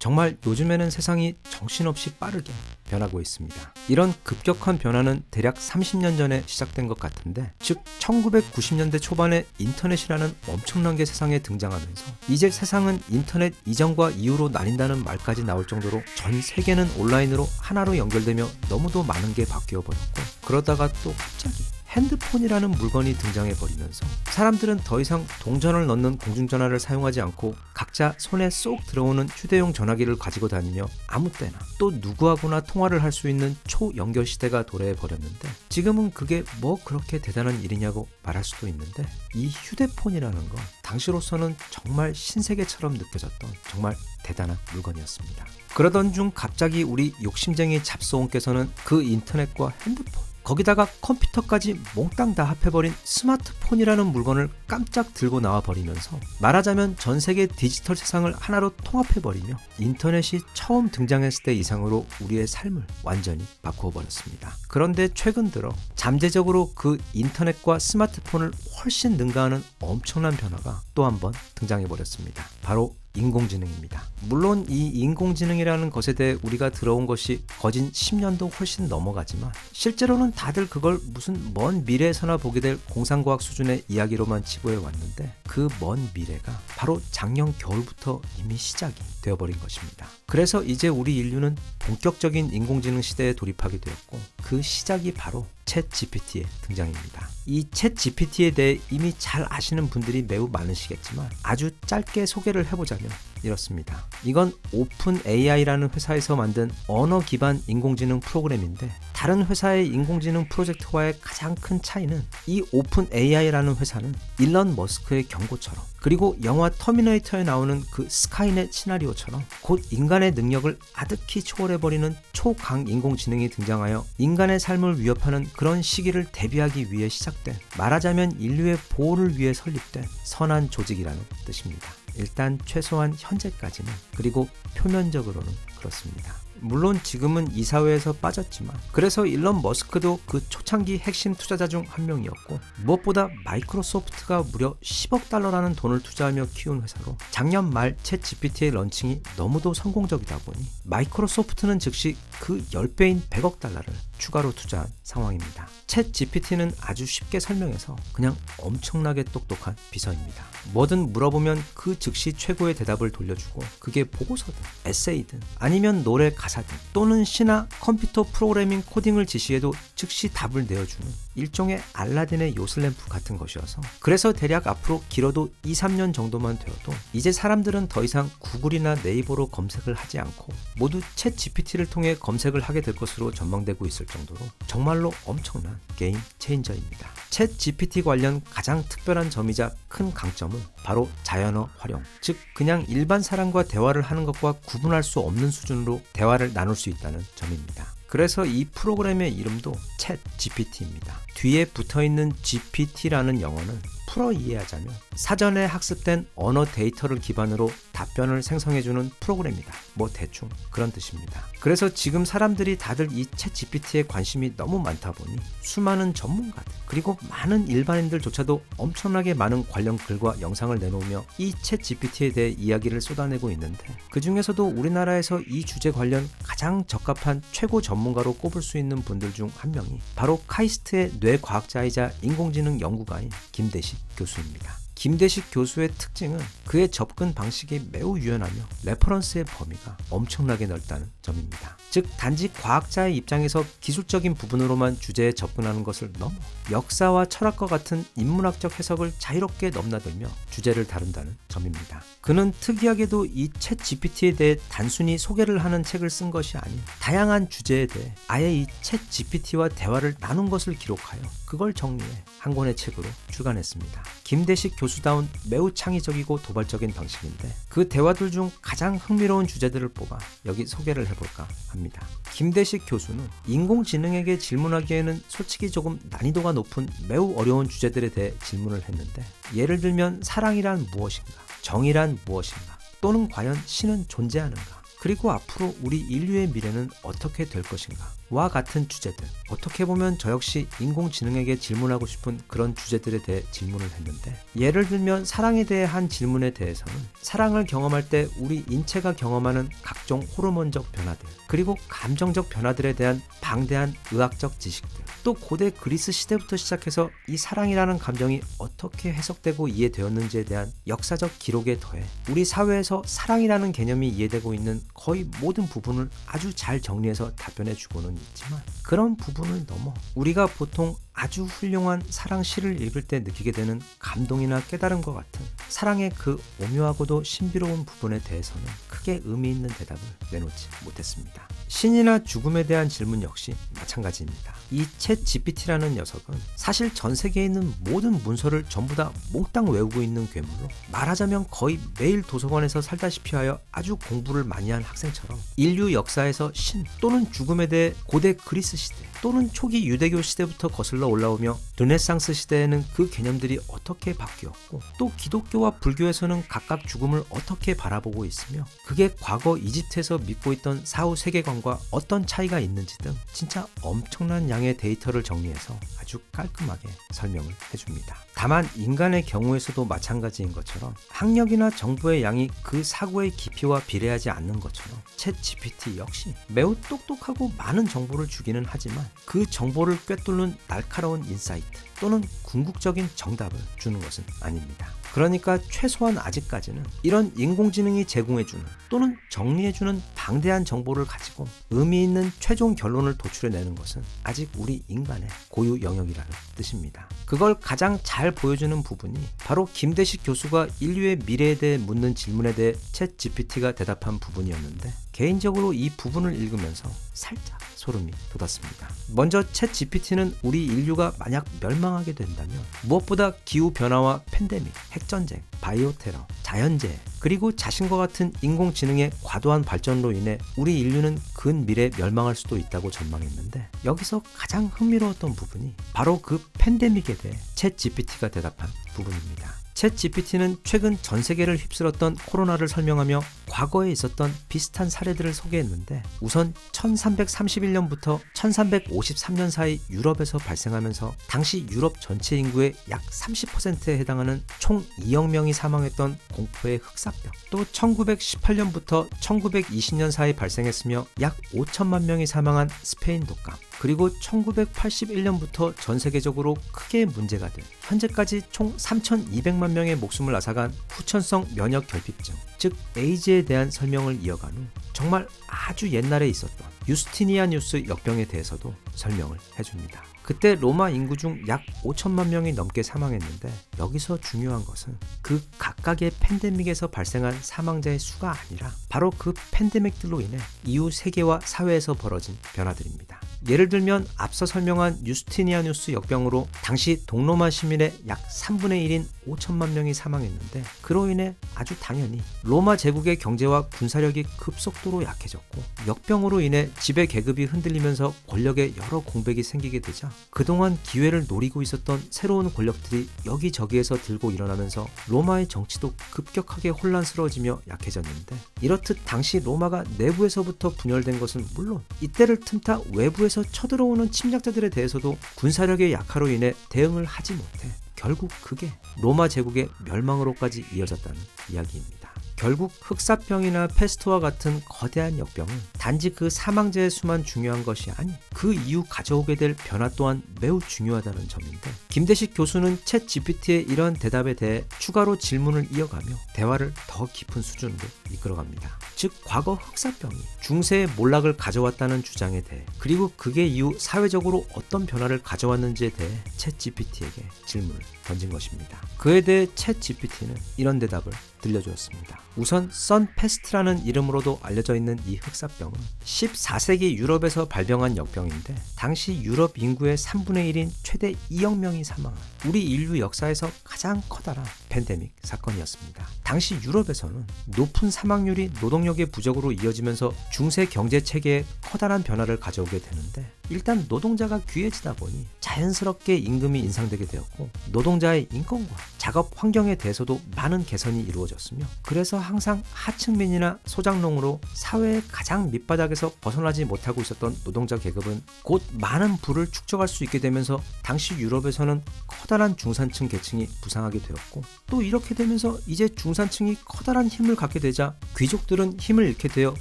정말 요즘에는 세상이 정신없이 빠르게 변하고 있습니다. 이런 급격한 변화는 대략 30년 전에 시작된 것 같은데, 즉 1990년대 초반에 인터넷이라는 엄청난 게 세상에 등장하면서 이제 세상은 인터넷 이전과 이후로 나뉜다는 말까지 나올 정도로 전 세계는 온라인으로 하나로 연결되며 너무도 많은 게 바뀌어 버렸고 그러다가 또 갑자기 핸드폰이라는 물건이 등장해 버리면서 사람들은 더 이상 동전을 넣는 공중전화를 사용하지 않고 각자 손에 쏙 들어오는 휴대용 전화기를 가지고 다니며 아무 때나 또 누구하고나 통화를 할 수 있는 초연결 시대가 도래해 버렸는데 지금은 그게 뭐 그렇게 대단한 일이냐고 말할 수도 있는데 이 휴대폰이라는 건 당시로서는 정말 신세계처럼 느껴졌던 정말 대단한 물건이었습니다. 그러던 중 갑자기 우리 욕심쟁이 잡소원께서는 그 인터넷과 핸드폰 거기다가 컴퓨터까지 몽땅 다 합해버린 스마트폰이라는 물건을 깜짝 들고 나와 버리면서 말하자면 전 세계 디지털 세상을 하나로 통합해버리며 인터넷이 처음 등장했을 때 이상으로 우리의 삶을 완전히 바꾸어 버렸습니다. 그런데 최근 들어 잠재적으로 그 인터넷과 스마트폰을 훨씬 능가하는 엄청난 변화가 또 한 번 등장해 버렸습니다. 바로 인공지능입니다. 물론 이 인공지능이라는 것에 대해 우리가 들어온 것이 거진 10년도 훨씬 넘어가지만 실제로는 다들 그걸 무슨 먼 미래에서나 보게 될 공상과학 수준의 이야기로만 치부해 왔는데 그 먼 미래가 바로 작년 겨울부터 이미 시작이 되어버린 것입니다. 그래서 이제 우리 인류는 본격적인 인공지능 시대에 돌입하게 되었고 그 시작이 바로 챗 GPT의 등장입니다. 이 챗 GPT에 대해 이미 잘 아시는 분들이 매우 많으시겠지만 아주 짧게 소개를 해보자면 이렇습니다. 이건 오픈 AI라는 회사에서 만든 언어 기반 인공지능 프로그램인데 다른 회사의 인공지능 프로젝트와의 가장 큰 차이는 이 오픈 AI라는 회사는 일런 머스크의 경고처럼 그리고 영화 터미네이터에 나오는 그 스카이넷 시나리오처럼 곧 인간의 능력을 아득히 초월해버리는 초강 인공지능이 등장하여 인간의 삶을 위협하는 그런 시기를 대비하기 위해 시작된 말하자면 인류의 보호를 위해 설립된 선한 조직이라는 뜻입니다. 일단 최소한 현재까지는 그리고 표면적으로는 그렇습니다. 물론 지금은 이 사회에서 빠졌지만 그래서 일론 머스크도 그 초창기 핵심 투자자 중 한 명이었고 무엇보다 마이크로소프트가 무려 10억 달러라는 돈을 투자하며 키운 회사로 작년 말 챗 GPT의 런칭이 너무도 성공적이다 보니 마이크로소프트는 즉시 그 10배인 100억 달러를 추가로 투자한 상황입니다. 챗 GPT는 아주 쉽게 설명해서 그냥 엄청나게 똑똑한 비서입니다. 뭐든 물어보면 그 즉시 최고의 대답을 돌려주고 그게 보고서든 에세이든 아니면 노래 가사든 또는 시나 컴퓨터 프로그래밍 코딩을 지시해도 즉시 답을 내어주는 일종의 알라딘의 요슬램프 같은 것이어서 그래서 대략 앞으로 길어도 2, 3년 정도만 되어도 이제 사람들은 더 이상 구글이나 네이버로 검색을 하지 않고 모두 챗 GPT를 통해 검색을 하게 될 것으로 전망되고 있을 정도로 정말로 엄청난 게임 체인저입니다. 챗 GPT 관련 가장 특별한 점이자 큰 강점은 바로 자연어 활용, 즉 그냥 일반 사람과 대화를 하는 것과 구분할 수 없는 수준으로 대화를 나눌 수 있다는 점입니다. 그래서 이 프로그램의 이름도 챗 GPT입니다. 뒤에 붙어 있는 GPT라는 영어는 풀어 이해하자면 사전에 학습된 언어 데이터를 기반으로 답변을 생성해주는 프로그램이다. 뭐 대충 그런 뜻입니다. 그래서 지금 사람들이 다들 이챗 GPT에 관심이 너무 많다 보니 수많은 전문가들 그리고 많은 일반인들조차도 엄청나게 많은 관련 글과 영상을 내놓으며 이챗 GPT에 대해 이야기를 쏟아내고 있는데 그 중에서도 우리나라에서 이 주제 관련 가장 적합한 최고 전문가로 꼽을 수 있는 분들 중 한 명이 바로 카이스트의 뇌과학자이자 인공지능 연구가인 김대식 교수입니다. 김대식 교수의 특징은 그의 접근 방식이 매우 유연하며 레퍼런스의 범위가 엄청나게 넓다는 점입니다. 즉 단지 과학자의 입장에서 기술적인 부분으로만 주제에 접근하는 것을 넘어 역사와 철학과 같은 인문학적 해석을 자유롭게 넘나들며 주제를 다룬다는 점입니다. 그는 특이하게도 이 챗 GPT에 대해 단순히 소개를 하는 책을 쓴 것이 아닌 다양한 주제에 대해 아예 이 챗 GPT와 대화를 나눈 것을 기록하여 그걸 정리해 한 권의 책으로 출간했습니다. 김대식 교수다운 매우 창의적이고 도발적인 방식인데 그 대화들 중 가장 흥미로운 주제들을 뽑아 여기 소개를 해볼까 합니다. 김대식 교수는 인공지능에게 질문하기에는 솔직히 조금 난이도가 높은 매우 어려운 주제들에 대해 질문을 했는데 예를 들면 사랑이란 무엇인가, 정의란 무엇인가, 또는 과연 신은 존재하는가, 그리고 앞으로 우리 인류의 미래는 어떻게 될 것인가 와 같은 주제들. 어떻게 보면 저 역시 인공지능에게 질문하고 싶은 그런 주제들에 대해 질문을 했는데 예를 들면 사랑에 대해 한 질문에 대해서는 사랑을 경험할 때 우리 인체가 경험하는 각종 호르몬적 변화들 그리고 감정적 변화들에 대한 방대한 의학적 지식들 또 고대 그리스 시대부터 시작해서 이 사랑이라는 감정이 어떻게 해석되고 이해되었는지에 대한 역사적 기록에 더해 우리 사회에서 사랑이라는 개념이 이해되고 있는 거의 모든 부분을 아주 잘 정리해서 답변해 주고는 있지만 그런 부분을 넘어 우리가 보통 아주 훌륭한 사랑 시를 읽을 때 느끼게 되는 감동이나 깨달음과 같은 사랑의 그 오묘하고도 신비로운 부분에 대해서는 크게 의미 있는 대답을 내놓지 못했습니다. 신이나 죽음에 대한 질문 역시 마찬가지입니다. 이 챗 GPT라는 녀석은 사실 전 세계에 있는 모든 문서를 전부 다 몽땅 외우고 있는 괴물로 말하자면 거의 매일 도서관에서 살다시피 하여 아주 공부를 많이 한 학생처럼 인류 역사에서 신 또는 죽음에 대해 고대 그리스 시대 또는 초기 유대교 시대부터 거슬러 올라오며 르네상스 시대에는 그 개념들이 어떻게 바뀌었고 또 기독교와 불교에서는 각각 죽음을 어떻게 바라보고 있으며 그게 과거 이집트에서 믿고 있던 사후 세계관과 어떤 차이가 있는지 등 진짜 엄청난 양의 데이터를 정리해서 아주 깔끔하게 설명을 해줍니다. 다만 인간의 경우에서도 마찬가지인 것처럼 학력이나 정보의 양이 그 사고의 깊이와 비례하지 않는 것처럼 챗 GPT 역시 매우 똑똑하고 많은 정보를 주기는 하지만 그 정보를 꿰뚫는 날카로운 인사이트 또는 궁극적인 정답을 주는 것은 아닙니다. 그러니까 최소한 아직까지는 이런 인공지능이 제공해주는 또는 정리해주는 방대한 정보를 가지고 의미 있는 최종 결론을 도출해내는 것은 아직 우리 인간의 고유 영역이라는 뜻입니다. 그걸 가장 잘 보여주는 부분이 바로 김대식 교수가 인류의 미래에 대해 묻는 질문에 대해 챗 GPT가 대답한 부분이었는데 개인적으로 이 부분을 읽으면서 살짝 소름이 돋았습니다. 먼저 챗 GPT는 우리 인류가 만약 멸망하게 된다면 무엇보다 기후 변화와 팬데믹, 핵전쟁, 바이오 테러, 자연재해, 그리고 자신과 같은 인공지능의 과도한 발전으로 인해 우리 인류는 근미래 멸망할 수도 있다고 전망했는데 여기서 가장 흥미로웠던 부분이 바로 그 팬데믹에 대해 챗 GPT가 대답한 부분입니다. 챗 GPT는 최근 전 세계를 휩쓸었던 코로나를 설명하며 과거에 있었던 비슷한 사례들을 소개했는데 우선 1331년부터 1353년 사이 유럽에서 발생하면서 당시 유럽 전체 인구의 약 30%에 해당하는 총 2억 명이 사망했던 공포의 흑사병. 또 1918년부터 1920년 사이 발생했으며 약 5천만 명이 사망한 스페인 독감 그리고 1981년부터 전 세계적으로 크게 문제가 된 현재까지 총 3,200만 명의 목숨을 앗아간 후천성 면역 결핍증, 즉 에이즈에 대한 설명을 이어간 후 정말 아주 옛날에 있었던 유스티니아 뉴스 역병에 대해서도 설명을 해줍니다. 그때 로마 인구 중 약 5천만 명이 넘게 사망했는데 여기서 중요한 것은 그 각각의 팬데믹에서 발생한 사망자의 수가 아니라 바로 그 팬데믹들로 인해 이후 세계와 사회에서 벌어진 변화들입니다. 예를 들면 앞서 설명한 유스티니아누스 역병으로 당시 동로마 시민의 약 3분의 1인 5천만 명이 사망했는데 그로 인해 아주 당연히 로마 제국의 경제와 군사력이 급속도로 약해졌고 역병으로 인해 지배 계급이 흔들리면서 권력에 여러 공백이 생기게 되자 그동안 기회를 노리고 있었던 새로운 권력들이 여기저기에서 들고 일어나면서 로마의 정치도 급격하게 혼란스러워지며 약해졌는데 이렇듯 당시 로마가 내부에서부터 분열된 것은 물론 이때를 틈타 외부에서 쳐들어오는 침략자들에 대해서도 군사력의 약화로 인해 대응을 하지 못해 결국 그게 로마 제국의 멸망으로까지 이어졌다는 이야기입니다. 결국 흑사병이나 페스트와 같은 거대한 역병은 단지 그 사망자의 수만 중요한 것이 아닌 그 이후 가져오게 될 변화 또한 매우 중요하다는 점인데 김대식 교수는 챗 GPT의 이런 대답에 대해 추가로 질문을 이어가며 대화를 더 깊은 수준으로 이끌어갑니다. 즉 과거 흑사병이 중세의 몰락을 가져왔다는 주장에 대해 그리고 그게 이후 사회적으로 어떤 변화를 가져왔는지에 대해 챗 GPT에게 질문을 던진 것입니다. 그에 대해 챗 GPT는 이런 대답을 들려주었습니다. 우선 선페스트라는 이름으로도 알려져 있는 이 흑사병은 14세기 유럽에서 발병한 역병인데 당시 유럽 인구의 3분의 1인 최대 2억 명이 사망한 우리 인류 역사에서 가장 커다란 팬데믹 사건이었습니다. 당시 유럽에서는 높은 사망률이 노동력의 부족으로 이어지면서 중세 경제 체계에 커다란 변화를 가져오게 되는데 일단 노동자가 귀해지다 보니 자연스럽게 임금이 인상되게 되었고 노동자의 인권과 작업 환경에 대해서도 많은 개선이 이루어졌으며 그래서 항상 하층민이나 소장농으로 사회의 가장 밑바닥에서 벗어나지 못하고 있었던 노동자 계급은 곧 많은 부를 축적할 수 있게 되면서 당시 유럽에서는 커다란 중산층 계층이 부상하게 되었고 또 이렇게 되면서 이제 중산층이 커다란 힘을 갖게 되자 귀족들은 힘을 잃게 되어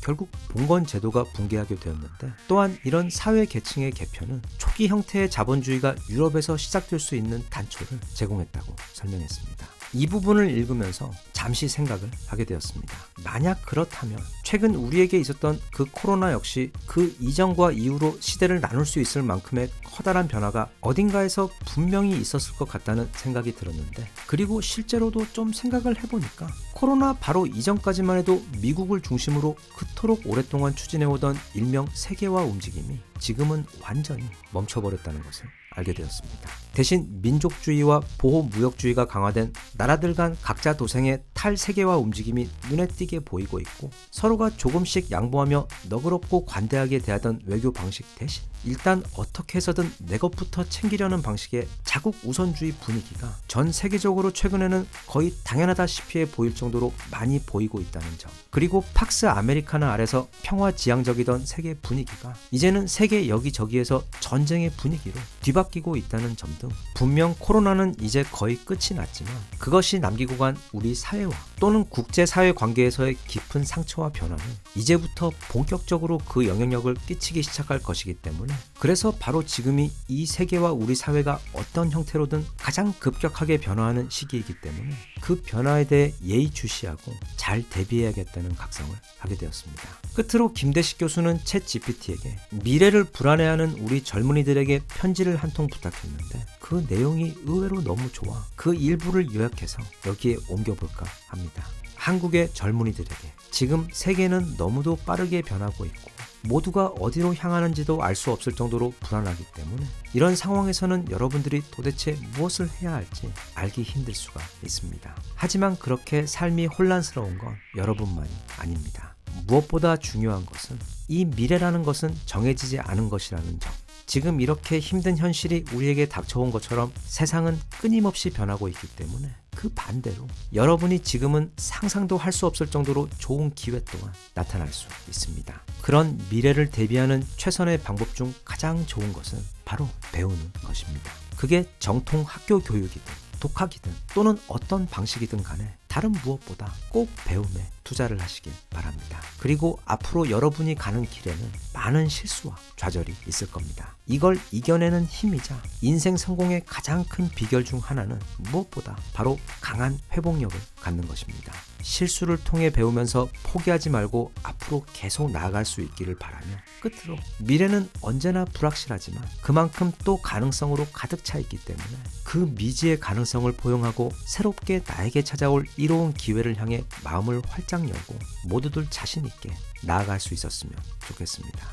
결국 봉건 제도가 붕괴하게 되었는데 또한 이런 사회 계층 의 개편은 초기 형태의 자본주의가 유럽에서 시작될 수 있는 단초를 제공했다고 설명했습니다. 이 부분을 읽으면서 잠시 생각을 하게 되었습니다. 만약 그렇다면 최근 우리에게 있었던 그 코로나 역시 그 이전과 이후로 시대를 나눌 수 있을 만큼의 커다란 변화가 어딘가에서 분명히 있었을 것 같다는 생각이 들었는데 그리고 실제로도 좀 생각을 해보니까 코로나 바로 이전까지만 해도 미국을 중심으로 그토록 오랫동안 추진해오던 일명 세계화 움직임이 지금은 완전히 멈춰버렸다는 것을 알게 되었습니다. 대신 민족주의와 보호무역주의가 강화된 나라들 간 각자 도생의 탈세계화 움직임이 눈에 띄게 보이고 있고 서로가 조금씩 양보하며 너그럽고 관대하게 대하던 외교 방식 대신 일단 어떻게 해서든 내 것부터 챙기려는 방식의 자국 우선주의 분위기가 전 세계적으로 최근에는 거의 당연하다시피 보일 정도로 많이 보이고 있다는 점 그리고 팍스 아메리카나 아래서 평화지향적이던 세계 분위기가 이제는 세계 여기저기에서 전쟁의 분위기로 뒤바 뀌고 있다는 점 등 분명 코로나는 이제 거의 끝이 났지만 그것이 남기고 간 우리 사회와 또는 국제사회 관계에서의 깊은 상처와 변화는 이제부터 본격적으로 그 영향력을 끼치기 시작할 것이기 때문에 그래서 바로 지금이 이 세계와 우리 사회가 어떤 형태로든 가장 급격하게 변화하는 시기이기 때문에 그 변화에 대해 예의주시하고 잘 대비해야겠다는 각성을 하게 되었습니다. 끝으로 김대식 교수는 챗 GPT에게 미래를 불안해하는 우리 젊은이들에게 편지를 한통 부탁했는데 그 내용이 의외로 너무 좋아 그 일부를 요약해서 여기에 옮겨볼까 합니다. 한국의 젊은이들에게 지금 세계는 너무도 빠르게 변하고 있고 모두가 어디로 향하는지도 알 수 없을 정도로 불안하기 때문에 이런 상황에서는 여러분들이 도대체 무엇을 해야 할지 알기 힘들 수가 있습니다. 하지만 그렇게 삶이 혼란스러운 건 여러분만이 아닙니다. 무엇보다 중요한 것은 이 미래라는 것은 정해지지 않은 것이라는 점. 지금 이렇게 힘든 현실이 우리에게 닥쳐온 것처럼 세상은 끊임없이 변하고 있기 때문에 그 반대로 여러분이 지금은 상상도 할 수 없을 정도로 좋은 기회 또한 나타날 수 있습니다. 그런 미래를 대비하는 최선의 방법 중 가장 좋은 것은 바로 배우는 것입니다. 그게 정통 학교 교육이든 독학이든 또는 어떤 방식이든 간에 다른 무엇보다 꼭 배움에 투자를 하시길 바랍니다. 그리고 앞으로 여러분이 가는 길에는 많은 실수와 좌절이 있을 겁니다. 이걸 이겨내는 힘이자 인생 성공의 가장 큰 비결 중 하나는 무엇보다 바로 강한 회복력을 갖는 것입니다. 실수를 통해 배우면서 포기하지 말고 앞으로 계속 나아갈 수 있기를 바라며 끝으로 미래는 언제나 불확실하지만 그만큼 또 가능성으로 가득 차 있기 때문에 그 미지의 가능성을 포용하고 새롭게 나에게 찾아올 이로운 기회를 향해 마음을 활짝 열고 모두들 자신 있게 나아갈 수 있었으면 좋겠습니다.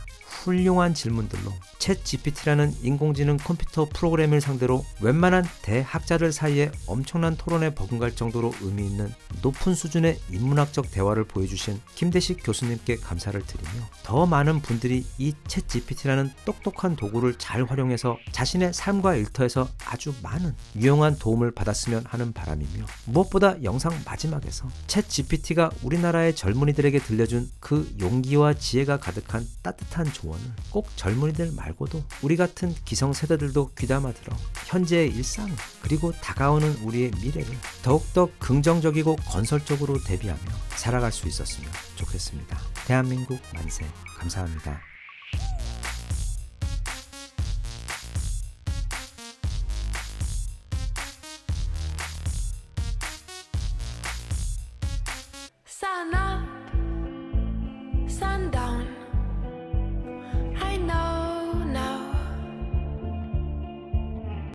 훌륭한 질문들로 챗 GPT라는 인공지능 컴퓨터 프로그램을 상대로 웬만한 대학자들 사이에 엄청난 토론에 버금갈 정도로 의미 있는 높은 수준의 인문학적 대화를 보여주신 김대식 교수님께 감사를 드리며 더 많은 분들이 이 챗 GPT라는 똑똑한 도구를 잘 활용해서 자신의 삶과 일터에서 아주 많은 유용한 도움을 받았으면 하는 바람이며 무엇보다 영상 마지막에서 챗 GPT가 우리나라의 젊은이들에게 들려준 그 용기와 지혜가 가득한 따뜻한 조언 을 꼭 젊은이들 말고도 우리 같은 기성세대들도 귀담아 들어 현재의 일상 그리고 다가오는 우리의 미래를 더욱더 긍정적이고 건설적으로 대비하며 살아갈 수 있었으면 좋겠습니다. 대한민국 만세 감사합니다.